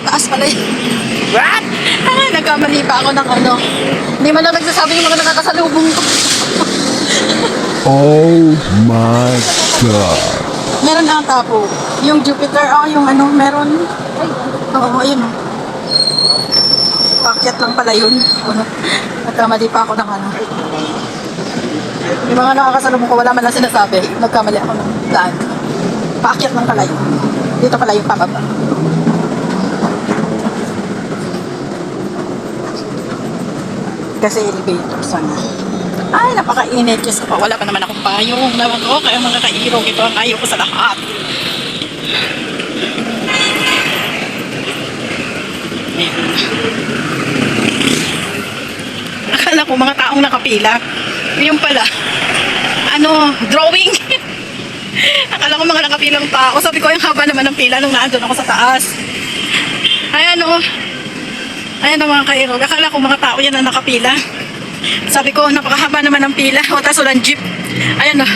tataas pala yun. What? Ay, nagkamali pa ako ng ano. Hindi man lang nagsasabi yung mga nakakasalubong ko. Oh my god. Meron ata po. Yung Jupiter, oh, yung ano, meron. Ay, oo, ayun oh. Pakyat lang pala yun. Ano, nagkamali pa ako ng ano. Yung mga nakakasalubong ko, wala man lang sinasabi. Nagkamali ako ng daan. Paakyat lang pala yun. Dito pala yung pababa. Kasi elevator sana. Ay, napakainit. Ko pa, wala pa naman akong payong. Naman ko, kaya mga kairog, ito ang ayaw ko sa lahat. Ayan. Akala ko mga taong nakapila. Yung pala, ano, drawing. Akala ko mga nakapilang tao. Sabi ko, yung haba naman ng pila nung naandun ako sa taas. Ayan o. Ayan ang mga kairog. Akala ko mga tao yan ang nakapila. Sabi ko, napakahaba naman ng pila. O, tas walang jeep. Ayan o.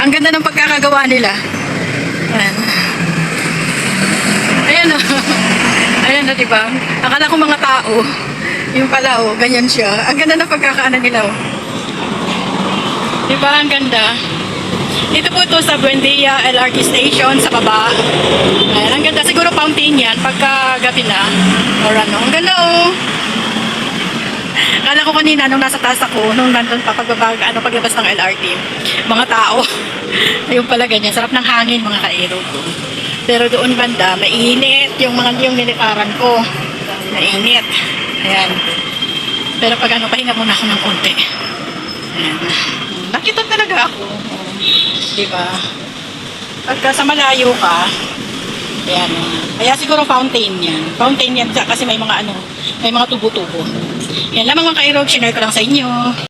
Ang ganda ng pagkakagawa nila. Ayan. Ayan o. Ayan o, diba? Akala ko mga tao. Yung pala o, ganyan siya. Ang ganda ng pagkakaanan nila o. Diba? Ang ganda. Dito po ito sa Buendia LRT Station sa baba. Ayan, ang ganda. Siguro fountain yan pagka gabi na. Or ano. Ang ganda oh. Kala ko kanina nung nasa taas ako, nung nandun pa pagbabag, ano, paglabas ng LRT, mga tao. Ayun pala ganyan. Sarap ng hangin mga kairo ko. Pero doon banda, mainit yung mga yung nilikaran ko. Mainit. Ayan. Pero pag ano, pahinga muna ako ng konti. Ayan. Nakita talaga ako. Di ba? Pagka sa malayo ka, ayan. Kaya siguro fountain yan. Fountain yan kasi may mga ano, may mga tubo-tubo. Yan lamang mga kairog, sinare ko lang sa inyo.